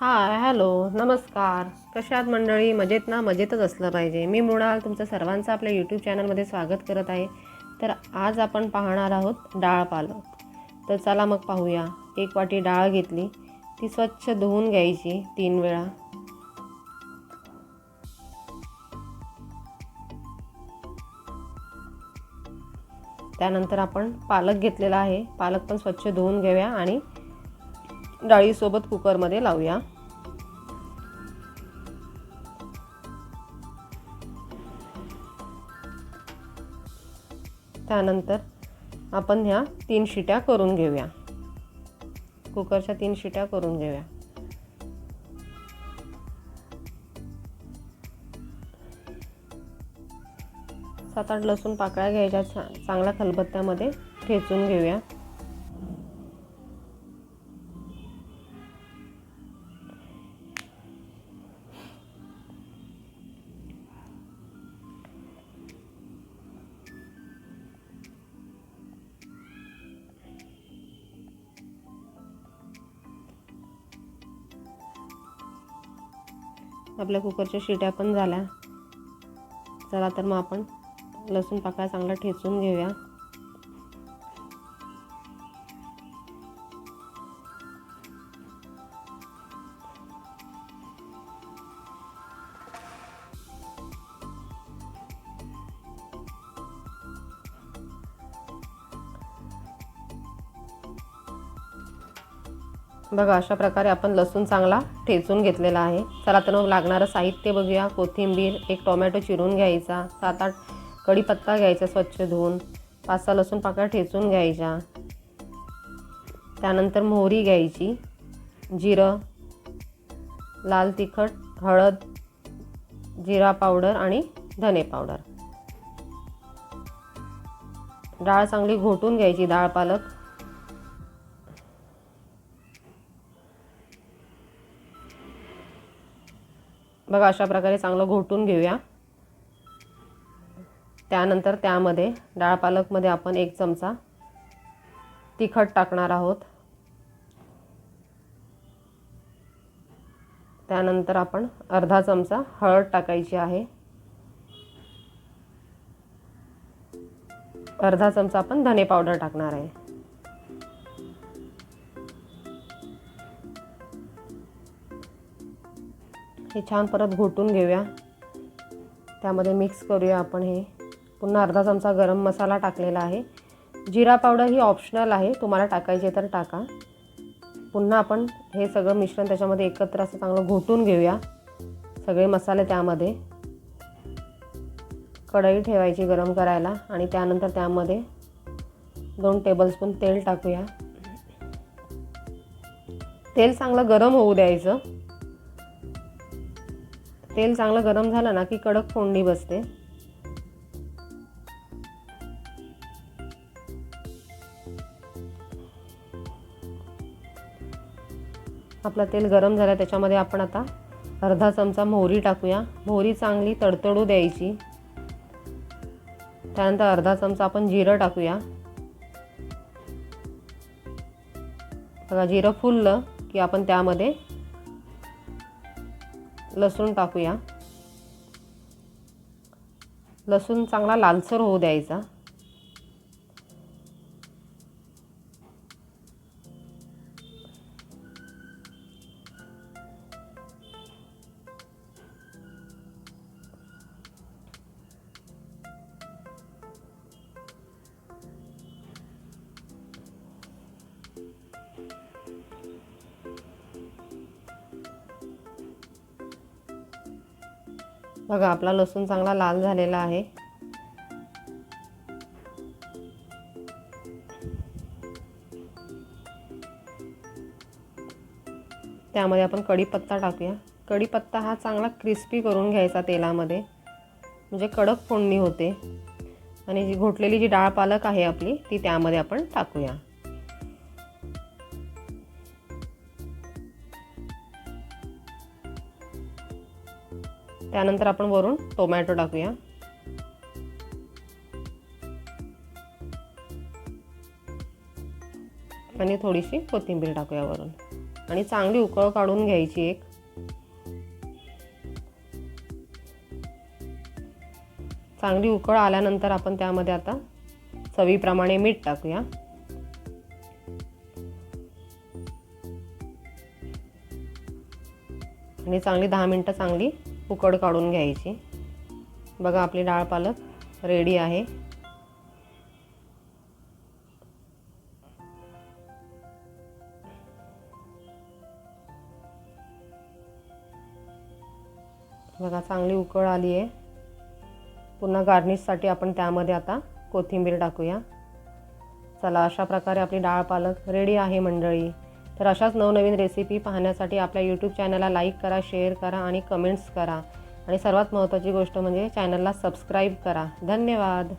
Hi hello नमस्कार. कशात मंडळी? मजेत ना? मजेतच असलं पाहिजे. मी मृणाल तुमचं सर्वांचं आपल्या यूट्यूब चॅनलमध्ये स्वागत करत आहे. तर आज आपण पाहणार आहोत डाळ पालक. तर चला मग पाहूया. एक वाटी डाळ घेतली. ती स्वच्छ धुवून घ्यायची तीन वेळा. त्यानंतर आपण पालक घेतलेला आहे. पालक पण स्वच्छ धुवून घेऊया आणि डाळीसोबत कुकरमध्ये लावूया. त्यानंतर आपण ह्या तीन शिट्या करून घेऊया. कुकरच्या तीन शिट्या करून घेऊया. सात आठ लसूण पाकळ्या घ्यायच्या चा चांगल्या खलबत्त्यामध्ये ठेचून घेऊया. आपल्या कुकरच्या शिट्या पण झाल्या. चला तर मग आपण लसूण पाकळ्या चांगला ठेचून घेऊया. बघा अशा प्रकारे आपण लसूण चांगला ठेचून घेतलेला आहे. चला तर मग लागणारं साहित्य बघूया. कोथिंबीर एक टोमॅटो चिरून घ्यायचा. सात आठ कढीपत्ता घ्यायचा स्वच्छ धुवून. पाच सहा लसूण पाकळ्या ठेचून घ्यायच्या. त्यानंतर मोहरी घ्यायची. जिरं लाल तिखट हळद जिरा पावडर आणि धने पावडर. डाळ चांगली घोटून घ्यायची डाळ पालक. बघा अशा प्रकारे चांगलं घोटून घेऊया. त्यानंतर त्यामध्ये डाळ पालकमध्ये आपण एक चमचा तिखट टाकणार आहोत. त्यानंतर आपण अर्धा चमचा हळद टाकायची आहे. अर्धा चमचा आपण धने पावडर टाकणार आहे. हे छान परत घोटून घेऊया. त्यामध्ये मिक्स करूया आपण हे. पुन्हा अर्धा चमचा गरम मसाला टाकलेला आहे. जिरा पावडर ही ऑप्शनल आहे. तुम्हाला टाकायचे तर टाका. पुन्हा आपण हे सगळं मिश्रण त्याच्यामध्ये एकत्र असं चांगलं घोटून घेऊया. सगळे मसाले त्यामध्ये. कढई ठेवायची गरम करायला आणि त्यानंतर त्यामध्ये दोन टेबलस्पून तेल टाकूया. तेल चांगलं गरम होऊ द्यायचं. तेल चांगलं गरम झालं ना की कडक फोडणी बसते. आपलं तेल गरम झालं त्याच्यामध्ये आपण आता अर्धा चमचा मोहरी टाकूया. मोहरी चांगली तडतडू द्यायची. त्यानंतर अर्धा चमचा आपण जिरं टाकूया. बघा जिरं फुललं की आपण त्यामध्ये लसूण टाकूया. लसूण चांगला लालसर होऊ द्यायचा. बघा आपला लसूण चांगला लाल झालेला आहे. त्यामध्ये आपण कढीपत्ता टाकूया. कढीपत्ता हा चांगला क्रिस्पी करून घ्यायचा तेलामध्ये. म्हणजे कडक फोडणी होते. आणि जी घोटलेली जी डाळ पालक आहे आपली ती त्यामध्ये आपण टाकूया. त्यानंतर आपण वरून टोमॅटो टाकूया. आणि थोडीशी कोथिंबीर टाकूया वरून. आणि चांगली उकळ काढून घ्यायची एक. चांगली उकळ आल्यानंतर आपण त्यामध्ये आता चवीप्रमाणे मीठ टाकूया. आणि चांगली दहा मिनटं चांगली उकड काढून घ्यायची. बघा आपली डाळ पालक रेडी आहे. बघा चांगली उकळ आली आहे. पुन्हा गार्निशसाठी आपण त्यामध्ये आता कोथिंबीर टाकूया. चला अशा प्रकारे आपली डाळ पालक रेडी आहे मंडळी. तर अशाच नवनवीन रेसिपी पाहण्यासाठी आपल्या यूट्यूब चॅनलला लाईक करा शेअर करा आणि कमेंट्स करा. आणि सर्वात महत्त्वाची गोष्ट म्हणजे चॅनलला सबस्क्राईब करा. धन्यवाद.